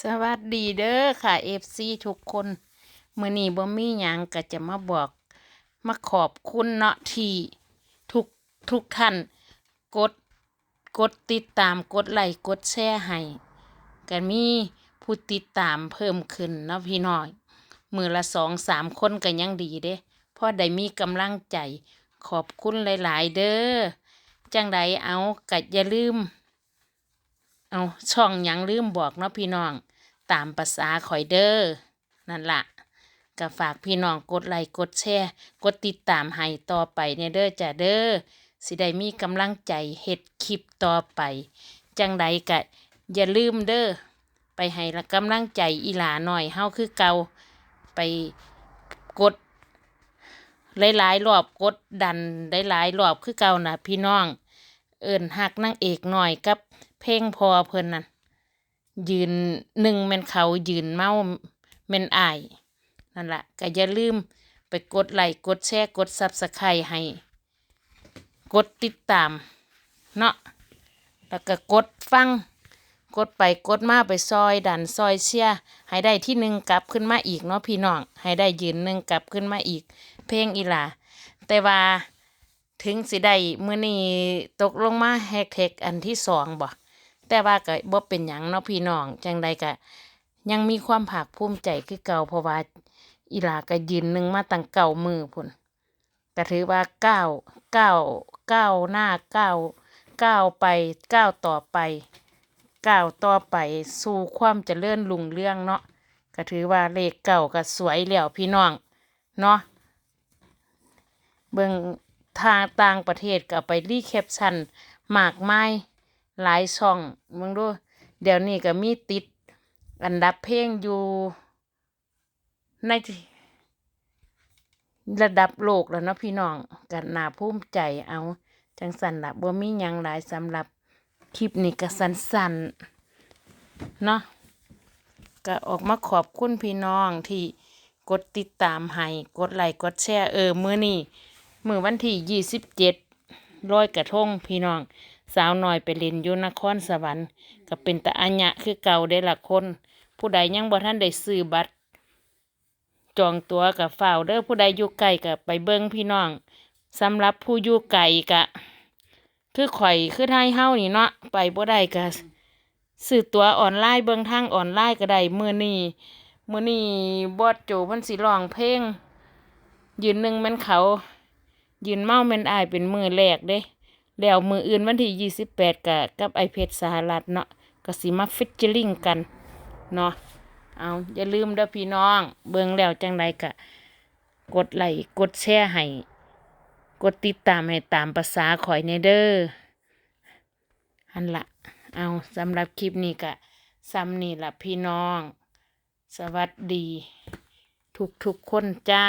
สวัสดีเด้อค่ะเอฟซีทุกคนมื้อนี้บ่มีหยังก็จะมาบอก มาขอบคุณเนาะที่ทุกทุกท่านกดกดติดตามกดไลค์กดแชร์ให้ก็มีผู้ติดตามเพิ่มขึ้นเนาะพี่น้อย มือละสองสามคนก็ยังดีเด้พราะได้มีกำลังใจขอบคุณหลาย ๆ เด้อจังใดเอาก็อย่าลืม เอาช่องยังลืมบอกเนาะพี่น้อง ตามภาษาข่อยเด้อนั่นละก็ฝากพี่น้องกดไลค์กดแชร์ กดติดตามให้ต่อไปเนี่ยเด้อจ้ะเด้อสิได้มีกำลังใจเฮ็ดคลิปต่อไป จังใดก็อย่าลืมเด้อไปให้ละกำลังใจอีหลาหน่อยเฮาคือเกาไปกดหลายๆรอบกดดันหลายๆรอบคือเก่านะพี่น้อง เอิ้นหักนางเอกหน่อยกับเพลงพอเพิ่นนั่นยืนหนึ่งแม่นเขายืนเมาแม่นอายนั่นละก็อย่าลืมไปกดไลค์กดแชร์กดซับสไครต์ให้ กดติดตาม เนาะแล้วก็กดฟัง กดไปกดมาไปซอยดันซอยเชียให้ได้ที่หนึ่งกลับขึ้นมาอีกเนาะพี่น้องให้ได้ยืนหนึ่งกลับขึ้นมาอีก เพลงอีหลาแต่ว่า ถึงสิได้มื้อนี้ตกลงมาแฮกเทคอันที่สองบ่แต่ว่าก็บ่เป็นหยังเนาะพี่น้องจังใดก็ยังมีความภาคภูมิใจคือเก่าเพราะว่าอีหลาก็ยืนหนึ่งมาตั้งเก่ามือพุ่นก็ถือว่าก้าวก้าวก้าวหน้าก้าวก้าวไปก้าวต่อไปก้าวต่อไปสู่ความเจริญรุ่งเรืองเนาะก็ถือว่าเลขเก่าก็สวยแล้วพี่น้องเนาะเบิ่ง ทางต่างประเทศก็ไปรีแคปชั่นมากมายหลายช่องมึงดู เดี๋ยวนี้ก็มีติด อันดับเพลงอยู่ในระดับโลกแล้วเนาะพี่น้องก็น่าภูมิใจเอา จังสันละบ่มียังหลายสำหรับคลิปนี้ก็สั้นเนาะก็ออกมาขอบคุณพี่น้องที่กดติดตามให้ กดไลค์กดแชร์เออ มื้อนี้ มื้อวันที่ยี่สิบเจ็ดร้อยกระทงพี่น้อง สาวน้อยไปเล่นอยู่นครสวรรค์ก็เป็นตาอัญญะคือเก่าได้ละคน ผู้ใดยังบ่ทันได้ซื้อบัตร จองตัวกับฝ่าวเด้อผู้ใดอยู่ไกลก็ไปเบิ่งพี่น้องสำหรับผู้อยู่ไกลก็คือข่อยคือไทยเฮานี่เนาะไปบ่ได้ก็ซื้อตัวออนไลน์เบิ่งทางออนไลน์ก็ได้มือนี้มื้อนี้บอสโจพิ่นสิร้องเพลงยืนหนึ่งแม่นเขา ยืนเมาแม่นอายเป็นมือแรกเด้ แล้วมืออื่นวันที่28ก็กับไอเพชรสหรัฐเนาะก็สิมาฟิชเจอริงกันเนาะเอาอย่าลืมเด้อพี่น้อง เบิ่งแล้วจังไดก็กดไลค์กดแชร์ให้กดติดตามให้ตามภาษาข่อยในเด้ออันละเอาสำหรับคลิปนี้ก็ซ้ำนี่ละพี่น้อง สวัสดี ทุกทุกคนจ้า